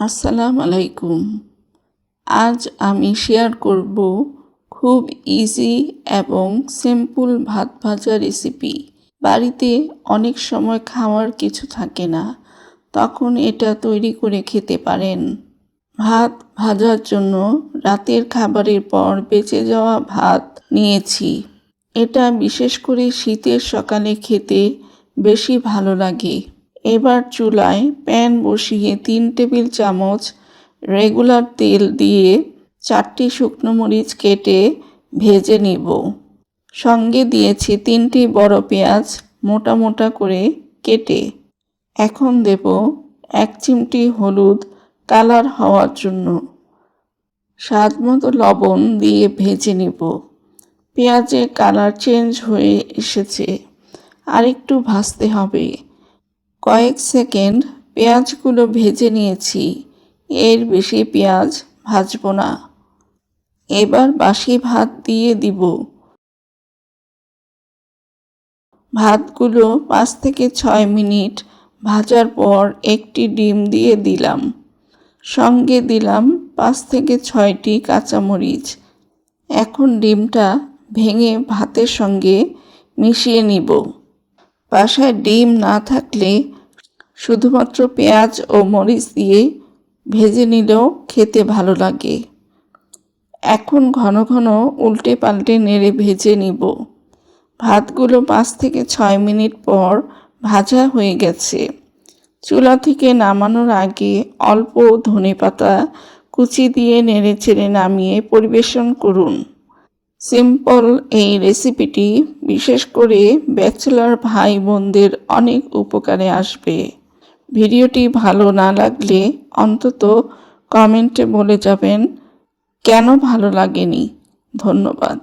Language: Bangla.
আসসালাম আলাইকুম আজ আমি শেয়ার করব খুব ইজি এবং সিম্পল ভাত ভাজা রেসিপি বাড়িতে অনেক সময় খাওয়ার কিছু থাকে না, তখন এটা তৈরি করে খেতে পারেন। ভাত ভাজার জন্য রাতের খাবারের পর বেঁচে যাওয়া ভাত নিয়েছি। এটা বিশেষ করে শীতের সকালে খেতে বেশি ভালো লাগে। এবার চুলায় প্যান বসিয়ে তিন টেবিল চামচ রেগুলার তেল দিয়ে চারটি শুকনো মরিচ কেটে ভেজে নিব। সঙ্গে দিয়েছি তিনটি বড় পেঁয়াজ মোটা মোটা করে কেটে। এখন দেব এক চিমটি হলুদ কালার হওয়ার জন্য। স্বাদ মতো লবণ দিয়ে ভেজে নিব। পেঁয়াজের কালার চেঞ্জ হয়ে এসেছে। আরেকটু ভাজতে হবে। কয়েক সেকেন্ড পেঁয়াজগুলো ভেজে নিয়েছি। এর বেশি পেঁয়াজ ভাজব না। এবার বাসি ভাত দিয়ে দিব। ভাতগুলো পাঁচ থেকে ছয় মিনিট ভাজার পর একটি ডিম দিয়ে দিলাম। সঙ্গে দিলাম পাঁচ থেকে ছয়টি কাঁচামরিচ। এখন ডিমটা ভেঙে ভাতের সঙ্গে মিশিয়ে নিব। বাসায় ডিম না থাকলে শুধুমাত্র পেঁয়াজ ও মরিচ দিয়ে ভেজে নিলেও খেতে ভালো লাগে। এখন ঘন ঘন উল্টে পাল্টে নেড়ে ভেজে নিব। ভাতগুলো পাঁচ থেকে ছয় মিনিট পর ভাজা হয়ে গেছে। চুলা থেকে নামানোর আগে অল্প ধনে পাতা কুচি দিয়ে নেড়ে চেড়ে নামিয়ে পরিবেশন করুন। সিম্পল এই রেসিপিটি বিশেষ করে ব্যাচেলার ভাই বোনদের অনেক উপকারে আসবে। ভিডিওটি ভালো না লাগলে অন্তত কমেন্টে বলে যাবেন, কেন ভালো লাগেনি? ধন্যবাদ।